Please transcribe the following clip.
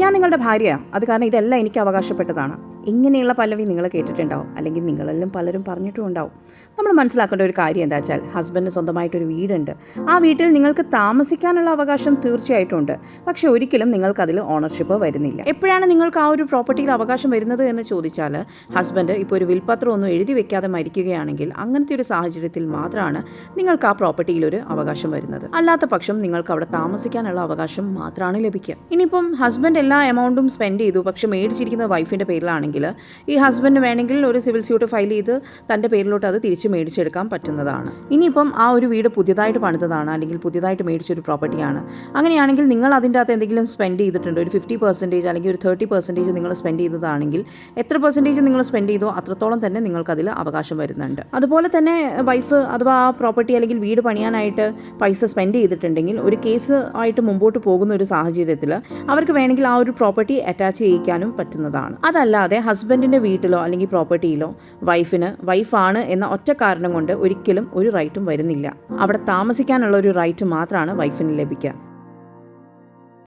ഞാൻ നിങ്ങളുടെ ഭാര്യയാണ്. അത് കാരണം ഇതെല്ലാം എനിക്ക് അവകാശപ്പെട്ടതാണ്. ഇങ്ങനെയുള്ള പലവി നിങ്ങൾ കേട്ടിട്ടുണ്ടാവും. അല്ലെങ്കിൽ നിങ്ങളെല്ലാം പലരും പറഞ്ഞിട്ടും ഉണ്ടാവും നമ്മൾ മനസ്സിലാക്കേണ്ട ഒരു കാര്യം എന്താ വെച്ചാൽ ഹസ്ബൻഡിന് സ്വന്തമായിട്ടൊരു വീടുണ്ട്. ആ വീട്ടിൽ നിങ്ങൾക്ക് താമസിക്കാനുള്ള അവകാശം തീർച്ചയായിട്ടും ഉണ്ട് പക്ഷെ ഒരിക്കലും നിങ്ങൾക്കതിൽ ഓണർഷിപ്പ് വരുന്നില്ല. എപ്പോഴാണ് നിങ്ങൾക്ക് ആ ഒരു പ്രോപ്പർട്ടിയിൽ അവകാശം വരുന്നത് എന്ന് ചോദിച്ചാൽ ഹസ്ബൻഡ് ഇപ്പോൾ ഒരു വിൽപത്രം ഒന്നും എഴുതി വെക്കാതെ മരിക്കുകയാണെങ്കിൽ അങ്ങനത്തെ ഒരു സാഹചര്യത്തിൽ മാത്രമാണ് നിങ്ങൾക്ക് ആ പ്രോപ്പർട്ടിയിൽ ഒരു അവകാശം വരുന്നത്. അല്ലാത്ത പക്ഷം നിങ്ങൾക്ക് അവിടെ താമസിക്കാനുള്ള അവകാശം മാത്രമാണ് ലഭിക്കുക. ഇനിയിപ്പം ഹസ്ബൻഡ് എല്ലാ എമൗണ്ടും സ്പെൻഡ് ചെയ്തു. പക്ഷെ മേടിച്ചിരിക്കുന്നത് വൈഫിന്റെ പേരിലാണെങ്കിൽ ഈ ഹസ്ബൻഡ് വേണമെങ്കിൽ ഒരു സിവിൽ സ്യൂട്ട് ഫയൽ ചെയ്ത് തന്റെ പേരിലോട്ട് അത് തിരിച്ച് മേടിച്ചെടുക്കാൻ പറ്റുന്നതാണ്. ഇനിയിപ്പം ആ ഒരു വീട് പുതിയതായിട്ട് പണിതതാണ് അല്ലെങ്കിൽ പുതിയതായിട്ട് മേടിച്ചൊരു പ്രോപ്പർട്ടിയാണ് അങ്ങനെയാണെങ്കിൽ നിങ്ങൾ അതിന്റെ അകത്ത് എന്തെങ്കിലും സ്പെൻഡ് ചെയ്തിട്ടുണ്ട് ഒരു ഫിഫ്റ്റി പെർസെന്റേജ് അല്ലെങ്കിൽ ഒരു തേർട്ടി പെർസെന്റേജ് നിങ്ങൾ സ്പെൻഡ് ചെയ്തതാണെങ്കിൽ എത്ര പെർസെന്റേജ് നിങ്ങൾ സ്പെൻഡ് ചെയ്തോ അത്രത്തോളം തന്നെ നിങ്ങൾക്ക് അതിൽ അവകാശം വരുന്നുണ്ട്. അതുപോലെ തന്നെ വൈഫ് അഥവാ ആ പ്രോപ്പർട്ടി അല്ലെങ്കിൽ വീട് പണിയാനായിട്ട് പൈസ സ്പെൻഡ് ചെയ്തിട്ടുണ്ടെങ്കിൽ ഒരു കേസ് ആയിട്ട് മുമ്പോട്ട് പോകുന്ന ഒരു സാഹചര്യത്തിൽ അവർക്ക് വേണമെങ്കിൽ ആ ഒരു പ്രോപ്പർട്ടി അറ്റാച്ച് ചെയ്യിക്കാനും പറ്റുന്നതാണ്. അതല്ലാതെ ഹസ്ബൻഡിന്റെ വീട്ടിലോ അല്ലെങ്കിൽ പ്രോപ്പർട്ടിയിലോ വൈഫിന് വൈഫാണ് എന്ന ഒറ്റ കാരണം കൊണ്ട് ഒരിക്കലും ഒരു റൈറ്റും വരുന്നില്ല. അവിടെ താമസിക്കാനുള്ള ഒരു റൈറ്റ് മാത്രമാണ് വൈഫിന് ലഭിക്കുക.